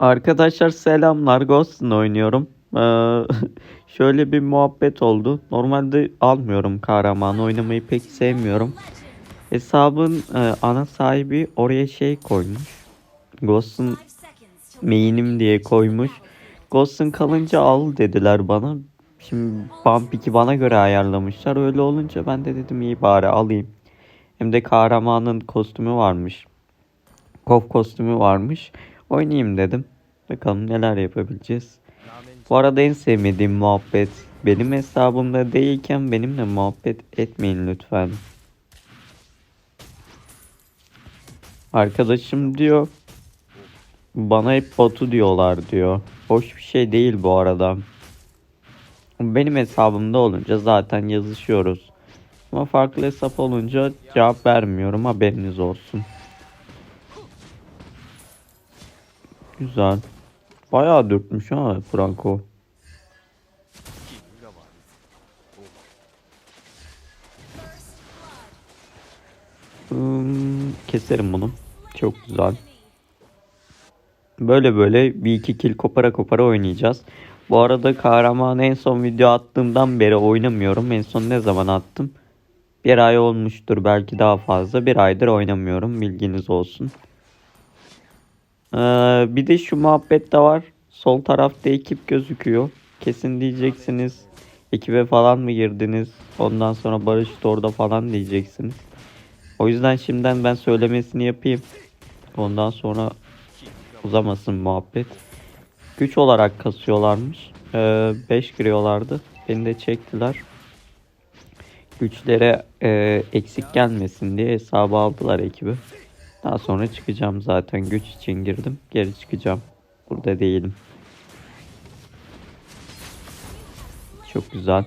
Arkadaşlar selamlar. Ghost'un oynuyorum. Ee, şöyle bir muhabbet oldu. Normalde almıyorum kahraman oynamayı pek sevmiyorum. Hesabın e, ana sahibi oraya şey koymuş. Ghost'un main'im diye koymuş. Ghost'un kalınca al dediler bana. Şimdi Bump 2 bana göre ayarlamışlar. Öyle olunca ben de dedim iyi bari alayım. Hem de kahramanın kostümü varmış. Kov kostümü varmış. Oynayayım dedim. Bakalım neler yapabileceğiz. Bu arada en sevmediğim muhabbet benim hesabımda değilken benimle muhabbet etmeyin lütfen. Arkadaşım diyor bana hep botu diyorlar diyor. Hoş bir şey değil bu arada. Benim hesabımda olunca zaten yazışıyoruz. Ama farklı hesap olunca cevap vermiyorum haberiniz olsun. Güzel. Bayağı dürtmüş ha Franco. Hmm, keserim bunu. Çok güzel. Böyle böyle bir iki kill kopara kopara oynayacağız. Bu arada kahramanı en son video attığımdan beri oynamıyorum. En son ne zaman attım? Bir ay olmuştur belki daha fazla. Bir aydır oynamıyorum bilginiz olsun. Ee, bir de şu muhabbet de var. Sol tarafta ekip gözüküyor. Kesin diyeceksiniz. Ekibe falan mı girdiniz? Ondan sonra Barış orada falan diyeceksiniz. O yüzden şimdiden ben söylemesini yapayım. Ondan sonra uzamasın muhabbet. Güç olarak kasıyorlarmış. 5 giriyorlardı. Beni de çektiler. Güçlere e, eksik gelmesin diye hesabı aldılar ekibi. Daha sonra çıkacağım zaten. Güç için girdim. Geri çıkacağım. Burada değilim. Çok güzel.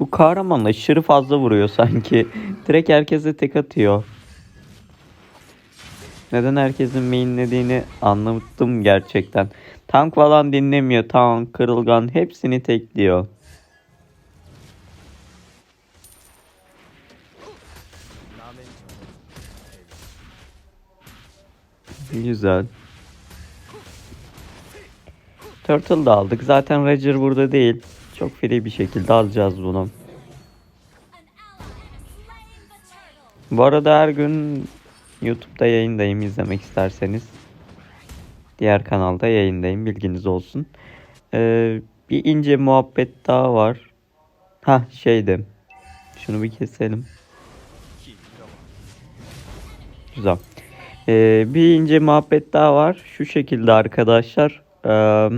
Bu kahraman aşırı fazla vuruyor sanki. Direkt herkese tek atıyor. Neden herkesin mainlediğini anlattım gerçekten. Tank falan dinlemiyor. Tank, kırılgan hepsini tekliyor. Güzel. Turtle da aldık. Zaten Roger burada değil. Çok free bir şekilde alacağız bunu. Bu arada her gün YouTube'da yayındayım izlemek isterseniz. Diğer kanalda yayındayım bilginiz olsun. Ee, bir ince muhabbet daha var. Ha şeydi. Şunu bir keselim. Güzel. Ee, bir ince muhabbet daha var. Şu şekilde arkadaşlar. Ee,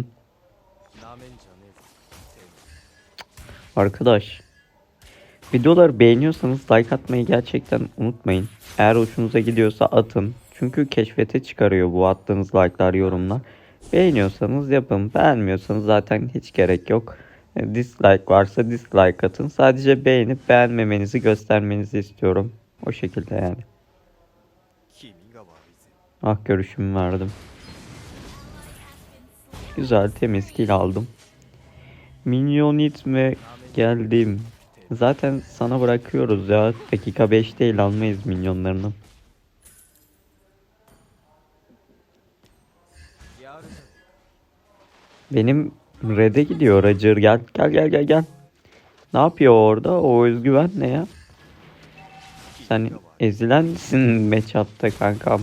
arkadaş. Videoları beğeniyorsanız like atmayı gerçekten unutmayın. Eğer hoşunuza gidiyorsa atın. Çünkü keşfete çıkarıyor bu attığınız like'lar, yorumlar. Beğeniyorsanız yapın. Beğenmiyorsanız zaten hiç gerek yok. E, Dislike varsa dislike atın. Sadece beğenip beğenmemenizi göstermenizi istiyorum. O şekilde yani. Ah görüşümü verdim. Güzel temiz kill aldım. Minyon itme geldim. Zaten sana bırakıyoruz ya. Dakika 5 değil almayız minyonlarını. Benim red'e gidiyor Roger. Gel gel gel gel gel. Ne yapıyor orada? O özgüven ne ya? Sen ezilen misin matchup'ta kankam?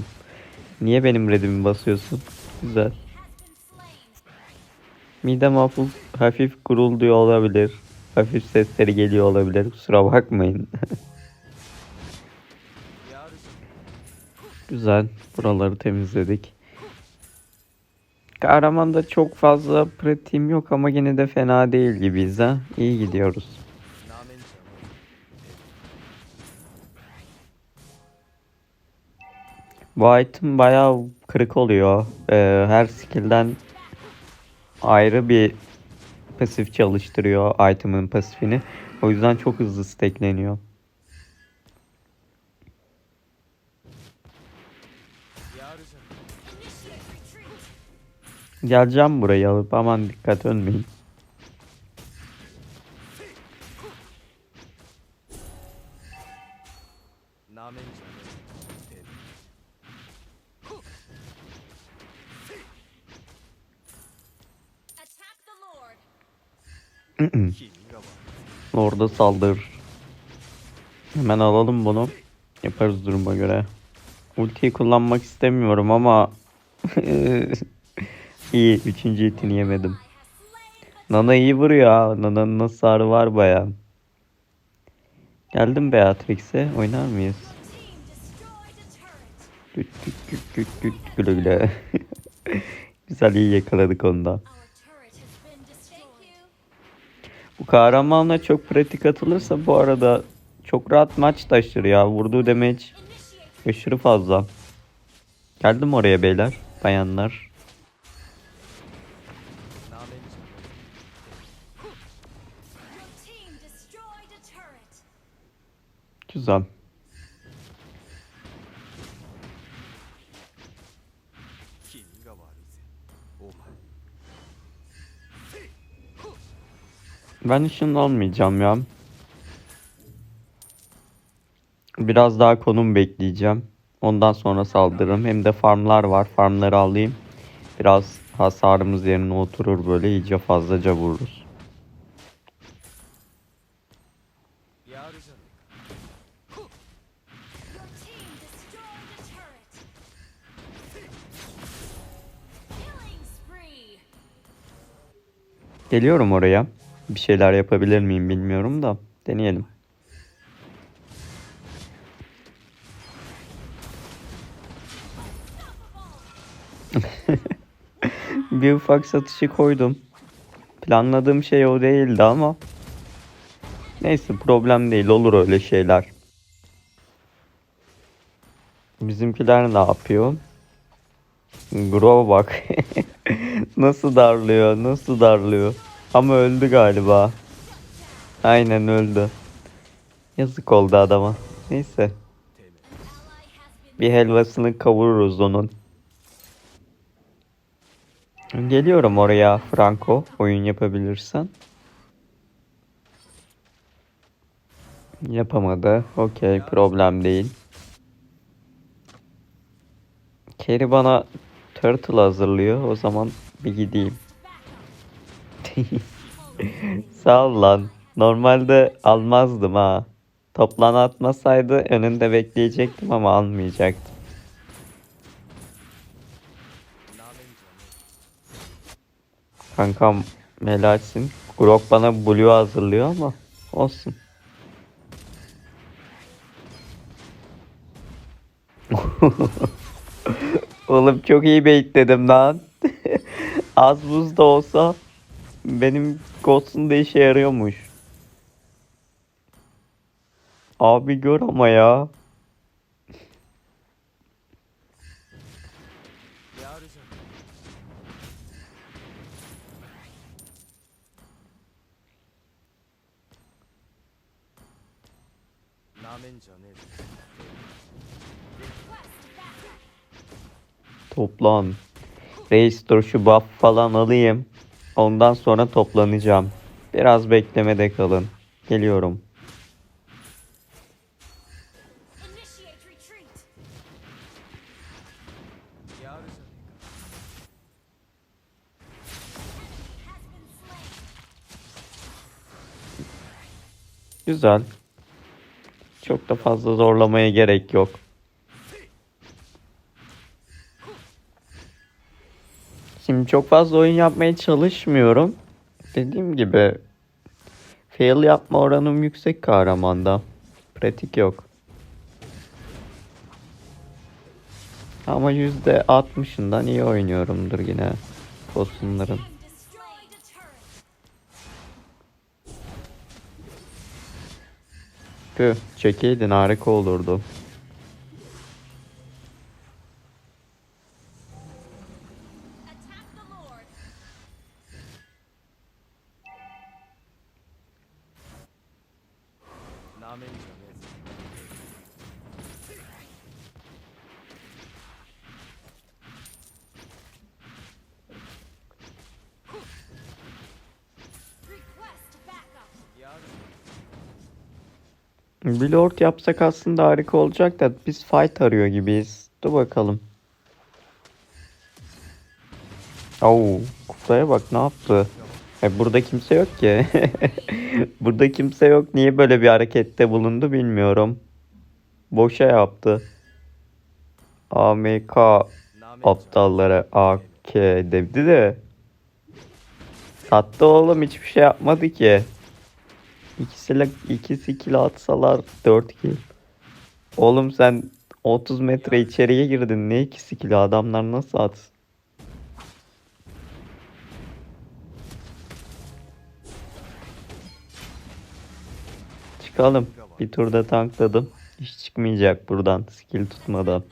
Niye benim red'imi basıyorsun? Güzel. Midem hafif, hafif gurulduyor olabilir. Hafif sesleri geliyor olabilir. Kusura bakmayın. Güzel. Buraları temizledik. Kahraman'da çok fazla pratiğim yok ama yine de fena değil gibiyiz ha. İyi gidiyoruz. Bu item bayağı kırık oluyor. Ee, her skill'den ayrı bir pasif çalıştırıyor item'ın pasifini. O yüzden çok hızlı stackleniyor. Geleceğim burayı alıp aman dikkat ölmeyin. Orada saldır. Hemen alalım bunu. Yaparız duruma göre. Ultiyi kullanmak istemiyorum ama iyi. Üçüncü itini yemedim. Nana iyi vuruyor ha. Nana'nın hasarı var baya. Geldim Beatrix'e. Oynar mıyız? Güle güle. Güzel iyi yakaladık onu Bu kahramanla çok pratik atılırsa bu arada çok rahat maç taşır ya. Vurduğu damage aşırı fazla. Geldim oraya beyler, bayanlar. Güzel. Ben ışın almayacağım ya. Biraz daha konum bekleyeceğim. Ondan sonra saldırırım. Hem de farmlar var. Farmları alayım. Biraz hasarımız yerine oturur böyle iyice fazlaca vururuz. Geliyorum oraya. Bir şeyler yapabilir miyim bilmiyorum da. Deneyelim. bir ufak satışı koydum. Planladığım şey o değildi ama. Neyse problem değil olur öyle şeyler. Bizimkiler ne yapıyor? Grove bak. nasıl darlıyor, nasıl darlıyor. Ama öldü galiba. Aynen öldü. Yazık oldu adama. Neyse. Bir helvasını kavururuz onun. Geliyorum oraya Franco. Oyun yapabilirsen. Yapamadı. Okey problem değil. Kerry bana turtle hazırlıyor. O zaman bir gideyim. Sağ ol lan. Normalde almazdım ha. Toplan atmasaydı önünde bekleyecektim ama almayacaktım. Kankam helalsin. Grok bana blue hazırlıyor ama olsun. Oğlum çok iyi baitledim lan. Az buz da olsa benim Ghost'un da işe yarıyormuş. Abi gör ama ya. Toplan. Dur şu buff falan alayım. Ondan sonra toplanacağım. Biraz beklemede kalın. Geliyorum. Güzel. Çok da fazla zorlamaya gerek yok. Şimdi çok fazla oyun yapmaya çalışmıyorum. Dediğim gibi fail yapma oranım yüksek kahramanda. Pratik yok. Ama %60'ından iyi oynuyorumdur yine boss'unların. Tüh, çekeydin harika olurdu. Bir lord yapsak aslında harika olacak da biz fight arıyor gibiyiz. Dur bakalım. Oo, kutlaya bak ne yaptı. E, burada kimse yok ki. burada kimse yok. Niye böyle bir harekette bulundu bilmiyorum. Boşa yaptı. AMK aptallara AK dedi de. Sattı oğlum hiçbir şey yapmadı ki. İkisi, ikisi kill atsalar 4 kill. Oğlum sen 30 metre içeriye girdin. Ne ikisi kill adamlar nasıl atsın? Çıkalım. Bir turda tankladım. İş çıkmayacak buradan. Skill tutmadan.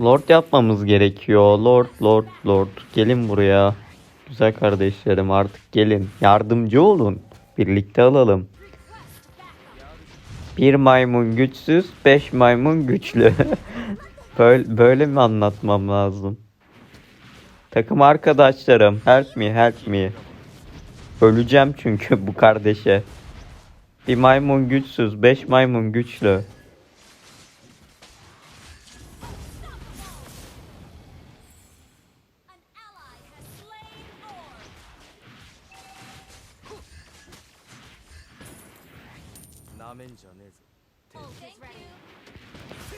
Lord yapmamız gerekiyor. Lord, Lord, Lord. Gelin buraya. Güzel kardeşlerim artık gelin. Yardımcı olun. Birlikte alalım. Bir maymun güçsüz, beş maymun güçlü. böyle, böyle mi anlatmam lazım? Takım arkadaşlarım, help me, help me. Öleceğim çünkü bu kardeşe. Bir maymun güçsüz, beş maymun güçlü.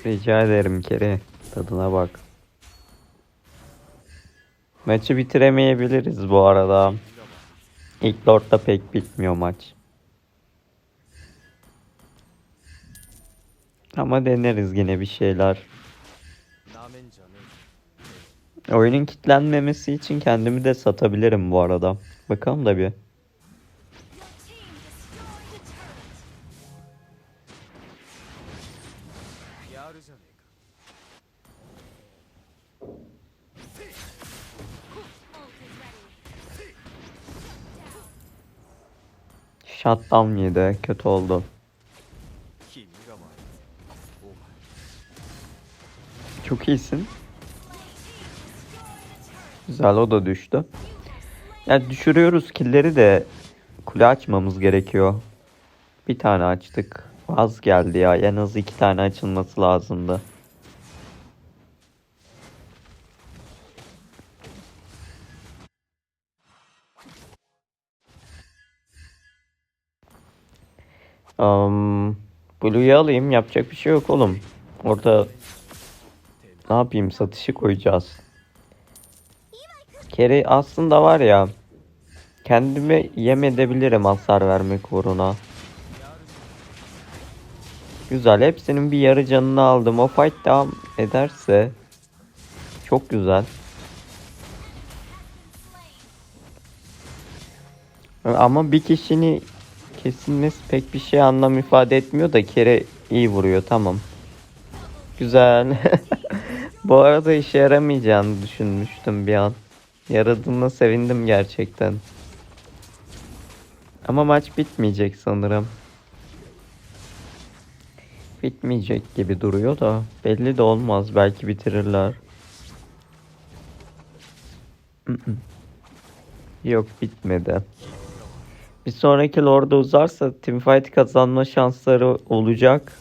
Rica ederim Kere. Tadına bak. Maçı bitiremeyebiliriz bu arada. İlk Lord'da pek bitmiyor maç. Ama deneriz yine bir şeyler. Oyunun kilitlenmemesi için kendimi de satabilirim bu arada. Bakalım da bir. Shutdown yedi. Kötü oldu. Çok iyisin. Güzel o da düştü. Yani düşürüyoruz killeri de kule açmamız gerekiyor. Bir tane açtık. Az geldi ya. En az iki tane açılması lazımdı. Um, Blue'yu alayım. Yapacak bir şey yok oğlum. Orada ne yapayım? Satışı koyacağız. Kere aslında var ya kendime yem edebilirim hasar vermek uğruna. Güzel. Hepsinin bir yarı canını aldım. O fight devam ederse çok güzel. Ama bir kişinin kesilmesi pek bir şey anlam ifade etmiyor da kere iyi vuruyor. Tamam. Güzel. Bu arada işe yaramayacağını düşünmüştüm bir an. Yaradığına sevindim gerçekten. Ama maç bitmeyecek sanırım. Bitmeyecek gibi duruyor da belli de olmaz. Belki bitirirler. Yok bitmedi. Bir sonraki Lord'a uzarsa teamfight kazanma şansları olacak.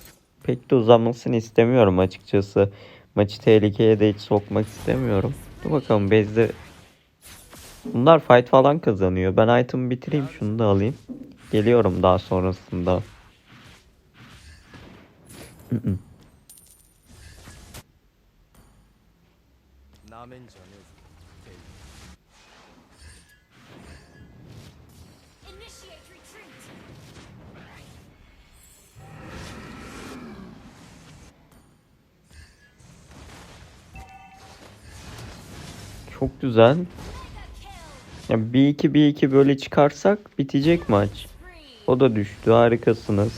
Pek de uzamasını istemiyorum açıkçası. Maçı tehlikeye de hiç sokmak istemiyorum. Dur bakalım Bezde Bunlar fight falan kazanıyor. Ben item'ı bitireyim şunu da alayım. Geliyorum daha sonrasında. Çok güzel. Ya bir iki bir iki böyle çıkarsak bitecek maç. O da düştü. Harikasınız.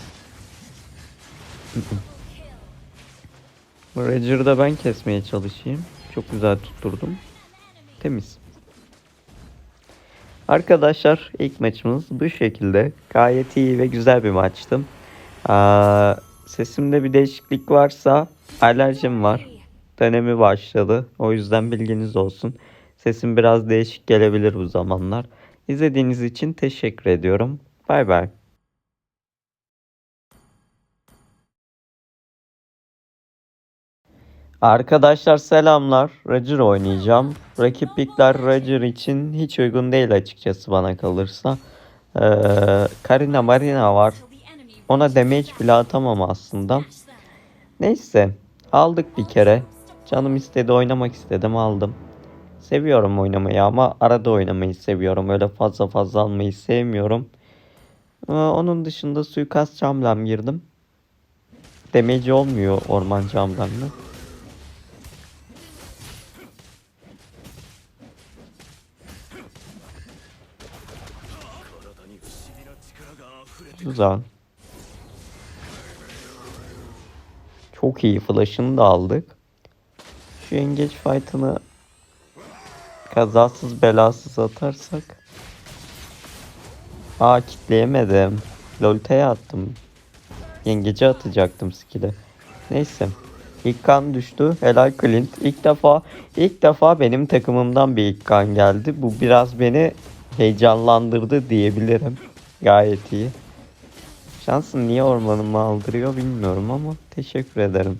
Roger'ı da ben kesmeye çalışayım. Çok güzel tutturdum. Temiz. Arkadaşlar ilk maçımız bu şekilde. Gayet iyi ve güzel bir maçtı. Aa, sesimde bir değişiklik varsa alerjim var. Dönemi başladı. O yüzden bilginiz olsun. Sesim biraz değişik gelebilir bu zamanlar. İzlediğiniz için teşekkür ediyorum. Bay bay. Arkadaşlar selamlar. Roger oynayacağım. Rakip pickler Roger için hiç uygun değil açıkçası bana kalırsa. Ee, Karina Marina var. Ona damage bile atamam aslında. Neyse aldık bir kere. Canım istedi oynamak istedim aldım. Seviyorum oynamayı ama arada oynamayı seviyorum. Öyle fazla fazla almayı sevmiyorum. Ee, onun dışında suikast camlam girdim. Damage olmuyor orman camlarına. Güzel. Çok iyi flash'ını da aldık. Şu yengeç fight'ını kazasız belasız atarsak. Aa kitleyemedim. Lolta'ya attım. Yengece atacaktım skill'e. Neyse. İlk kan düştü. Helal Clint. İlk defa ilk defa benim takımımdan bir ilk kan geldi. Bu biraz beni heyecanlandırdı diyebilirim. Gayet iyi. Şansın niye ormanımı aldırıyor bilmiyorum ama teşekkür ederim.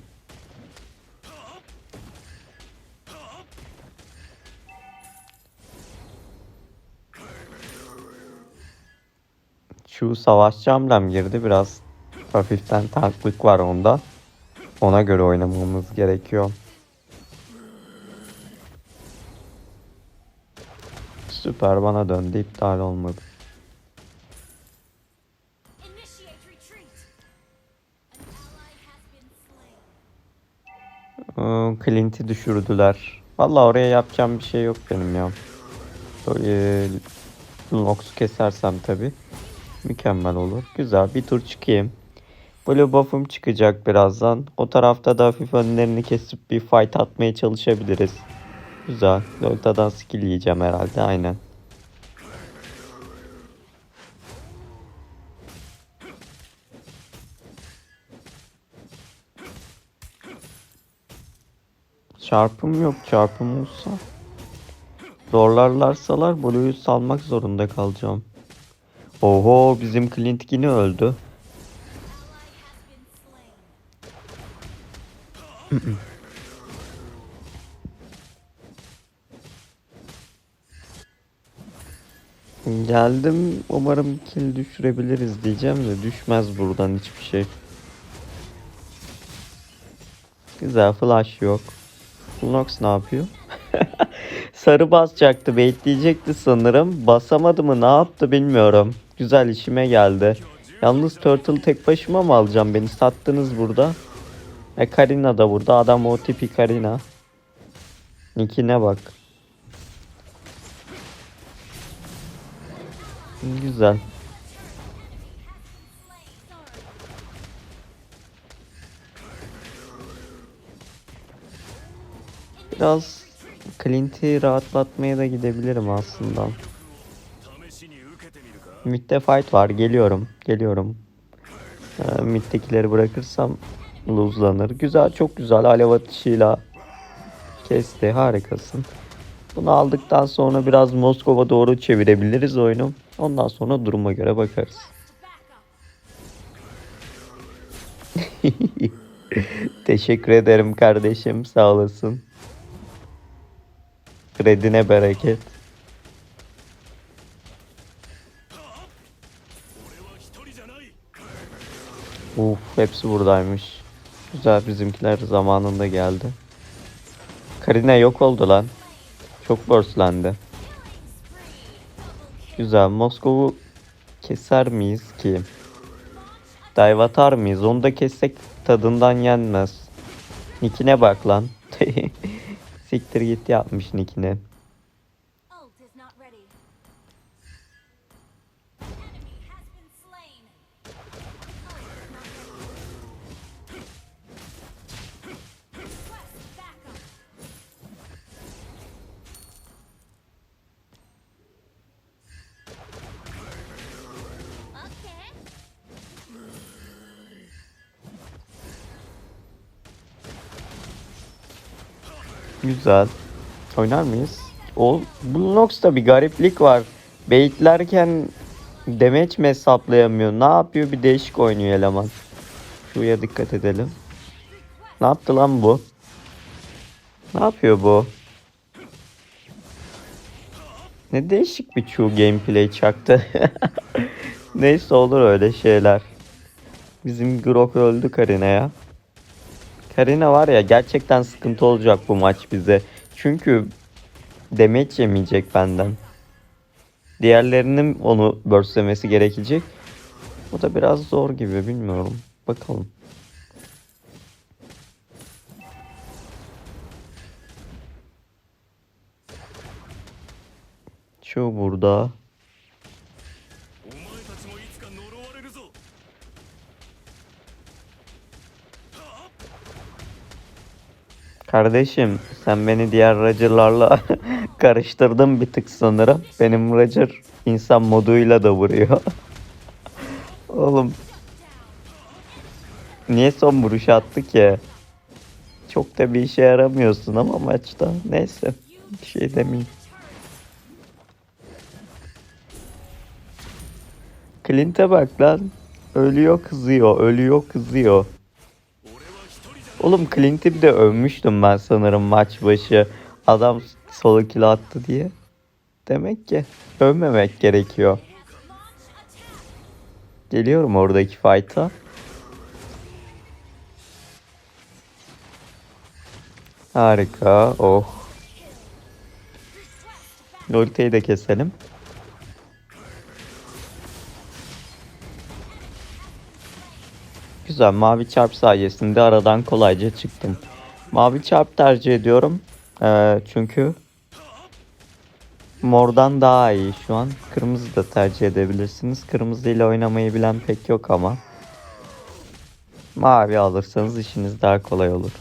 Şu savaşçı hamlem girdi biraz hafiften tanklık var onda. Ona göre oynamamız gerekiyor. Süper bana döndü iptal olmadı. Ee, Clint'i düşürdüler. Vallahi oraya yapacağım bir şey yok benim ya. Böyle Lunox'u kesersem tabi mükemmel olur. Güzel bir tur çıkayım. Blue buff'um çıkacak birazdan. O tarafta da hafif önlerini kesip bir fight atmaya çalışabiliriz. Güzel. Lolta'dan skill yiyeceğim herhalde aynen. Çarpım yok. Çarpım olsa. Zorlarlarsalar Blue'yu salmak zorunda kalacağım. Oho bizim Clint yine öldü. Geldim. Umarım kill düşürebiliriz diyeceğim de düşmez buradan hiçbir şey. Güzel flash yok. Lunox ne yapıyor? Sarı basacaktı, baitleyecekti sanırım. Basamadı mı ne yaptı bilmiyorum. Güzel işime geldi. Yalnız Turtle tek başıma mı alacağım beni? Sattınız burada. E Karina da burada. Adam o tipi Karina. Nickine bak. Güzel. Biraz Clint'i rahatlatmaya da gidebilirim aslında. Mid'de fight var. Geliyorum. Geliyorum. Ee, mid'dekileri bırakırsam lose'lanır. Güzel. Çok güzel. Alev atışıyla kesti. Harikasın. Bunu aldıktan sonra biraz Moskova doğru çevirebiliriz oyunu. Ondan sonra duruma göre bakarız. Teşekkür ederim kardeşim. Sağ olasın. Kredine bereket. Uf, hepsi buradaymış. Güzel bizimkiler zamanında geldi. Karina yok oldu lan. Çok burstlendi. Güzel. Moskov'u keser miyiz ki? Dive atar mıyız? Onu da kessek tadından yenmez. Nickine bak lan. Siktir git yapmış Nickine. Güzel. Oynar mıyız? O bu bir gariplik var. Baitlerken damage mi hesaplayamıyor? Ne yapıyor? Bir değişik oynuyor eleman. Şuraya dikkat edelim. Ne yaptı lan bu? Ne yapıyor bu? Ne değişik bir Chu gameplay çaktı. Neyse olur öyle şeyler. Bizim Grok öldü Karina ya. Karina var ya gerçekten sıkıntı olacak bu maç bize. Çünkü damage yemeyecek benden. Diğerlerinin onu burstlemesi gerekecek. Bu da biraz zor gibi bilmiyorum. Bakalım. Şu burada. Kardeşim sen beni diğer Roger'larla karıştırdın bir tık sanırım. Benim Roger insan moduyla da vuruyor. Oğlum. Niye son vuruş attı ki? Çok da bir işe yaramıyorsun ama maçta. Neyse. Bir şey demeyeyim. Clint'e bak lan. Ölüyor kızıyor. Ölüyor kızıyor. Oğlum Clint'i bir de övmüştüm ben sanırım maç başı. Adam solo kill attı diye. Demek ki övmemek gerekiyor. Geliyorum oradaki fight'a. Harika. Oh. Lolite'yi de keselim. Güzel. Mavi çarp sayesinde aradan kolayca çıktım. Mavi çarp tercih ediyorum. Ee, çünkü mordan daha iyi şu an. Kırmızı da tercih edebilirsiniz. Kırmızı ile oynamayı bilen pek yok ama. Mavi alırsanız işiniz daha kolay olur.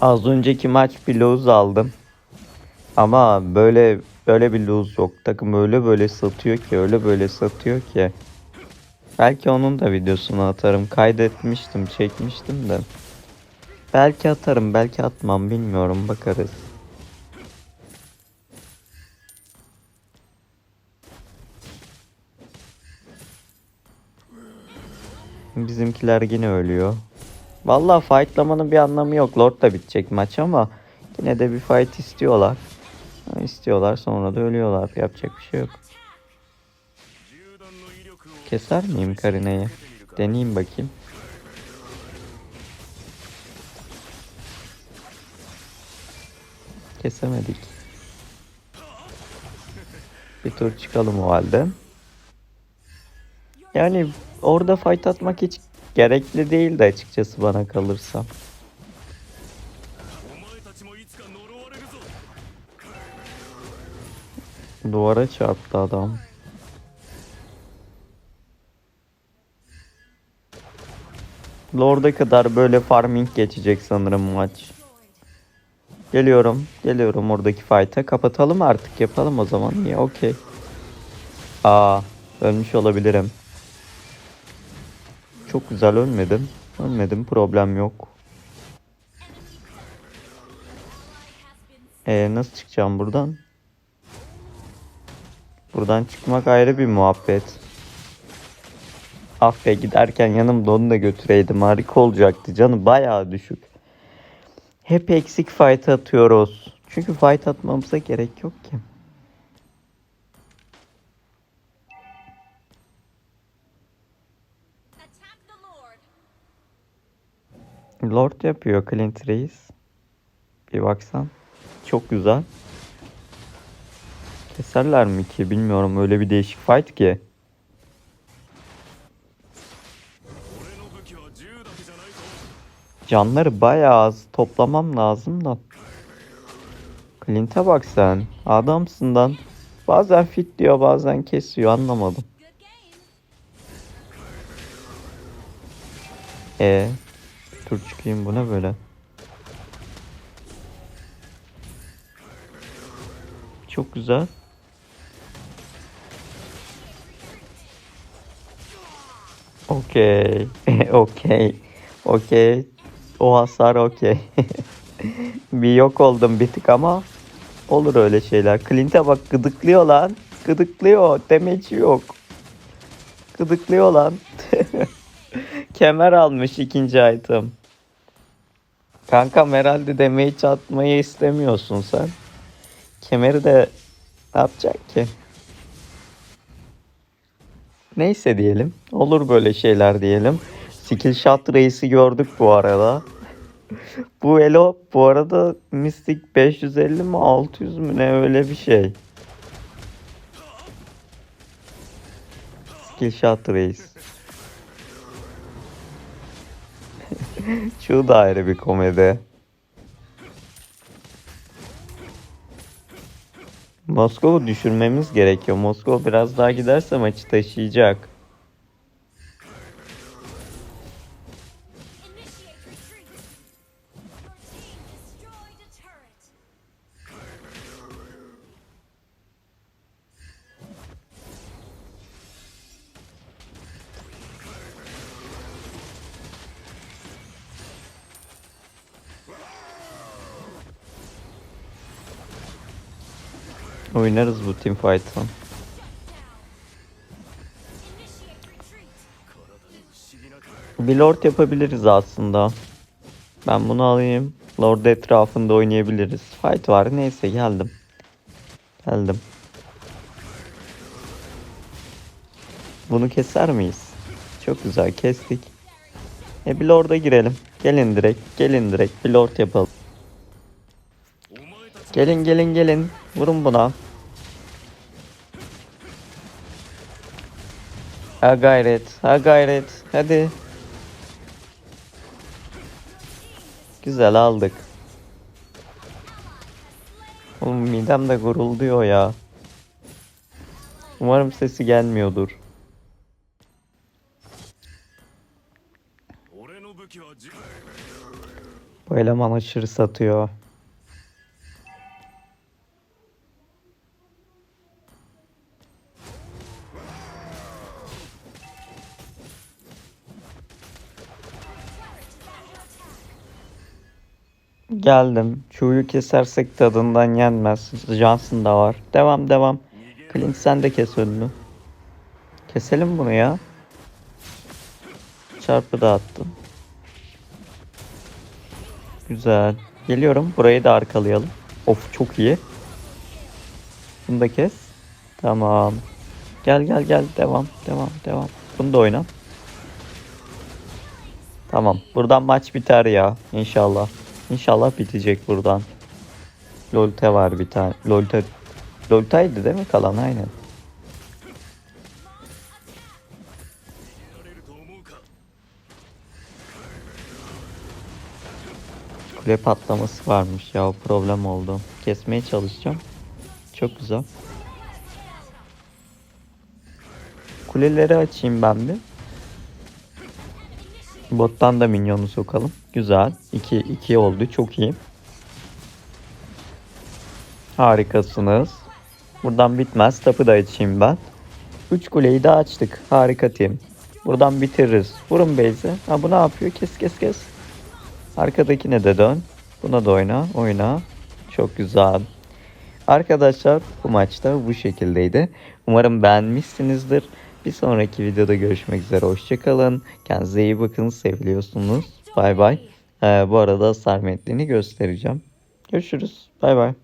Az önceki maç bir aldım. Ama böyle böyle bir lose yok. Takım öyle böyle satıyor ki öyle böyle satıyor ki. Belki onun da videosunu atarım. Kaydetmiştim, çekmiştim de. Belki atarım, belki atmam bilmiyorum. Bakarız. Bizimkiler yine ölüyor. Vallahi fightlamanın bir anlamı yok. Lord da bitecek maç ama yine de bir fight istiyorlar. İstiyorlar sonra da ölüyorlar. Yapacak bir şey yok. Keser miyim Karine'yi? Deneyeyim bakayım. Kesemedik. Bir tur çıkalım o halde. Yani orada fight atmak hiç gerekli değildi açıkçası bana kalırsa. Duvara çarptı adam. Lord'a kadar böyle farming geçecek sanırım maç. Geliyorum. Geliyorum oradaki fight'a. Kapatalım artık. Yapalım o zaman. İyi okey. Aa ölmüş olabilirim. Çok güzel ölmedim. Ölmedim problem yok. Ee, nasıl çıkacağım buradan? Buradan çıkmak ayrı bir muhabbet. Ah giderken yanımda onu da götüreydim. Harika olacaktı. Canı bayağı düşük. Hep eksik fight atıyoruz. Çünkü fight atmamıza gerek yok ki. Lord yapıyor Clint Reis. Bir baksan. Çok güzel keserler mi ki bilmiyorum öyle bir değişik fight ki. Canları bayağı az toplamam lazım da. Clint'e bak sen. Adamsın lan. Bazen fit diyor bazen kesiyor anlamadım. E ee, Dur çıkayım bu ne böyle? Çok güzel. Okey. Okey. Okey. O hasar okey. bir yok oldum bir tık ama olur öyle şeyler. Clint'e bak gıdıklıyor lan. Gıdıklıyor. Demeci yok. Gıdıklıyor lan. Kemer almış ikinci item. Kankam herhalde damage atmayı istemiyorsun sen. Kemeri de ne yapacak ki? Neyse diyelim. Olur böyle şeyler diyelim. Skill shot reisi gördük bu arada. bu elo bu arada Mystic 550 mi 600 mü ne öyle bir şey. Skill shot reis. Şu da ayrı bir komedi. Moskova'yı düşürmemiz gerekiyor. Moskova biraz daha giderse maçı taşıyacak. Oynarız bu team fight'ı. Bir lord yapabiliriz aslında. Ben bunu alayım. Lord etrafında oynayabiliriz. Fight var. Neyse geldim. Geldim. Bunu keser miyiz? Çok güzel kestik. E bir lord'a girelim. Gelin direkt. Gelin direkt. Bir lord yapalım. Gelin gelin gelin. Vurun buna. Ha gayret. Ha gayret. Hadi. Güzel aldık. Oğlum midem de gurulduyor ya. Umarım sesi gelmiyordur. Bu eleman aşırı satıyor. Geldim. Çuğu kesersek tadından yenmez. Johnson da var. Devam devam. Clint sen de kes önünü. Keselim bunu ya. Çarpı da attım. Güzel. Geliyorum. Burayı da arkalayalım. Of çok iyi. Bunu da kes. Tamam. Gel gel gel. Devam. Devam. Devam. Bunu da oyna. Tamam. Buradan maç biter ya. İnşallah. İnşallah bitecek buradan. Lolte var bir tane. Lolte Lolte'ydi değil mi kalan aynen. Kule patlaması varmış ya o problem oldu. Kesmeye çalışacağım. Çok güzel. Kuleleri açayım ben bir. Bottan da minyonu sokalım. Güzel. 2 2 oldu. Çok iyi. Harikasınız. Buradan bitmez. Tapı da açayım ben. 3 kuleyi de açtık. Harika team. Buradan bitiririz. Vurun base'e. Ha bu ne yapıyor? Kes kes kes. Arkadakine de dön. Buna da oyna. Oyna. Çok güzel. Arkadaşlar bu maçta bu şekildeydi. Umarım beğenmişsinizdir. Bir sonraki videoda görüşmek üzere. Hoşçakalın. Kendinize iyi bakın. Seviliyorsunuz. Bay bay. Ee, bu arada sarmetliğini göstereceğim. Görüşürüz. Bay bay.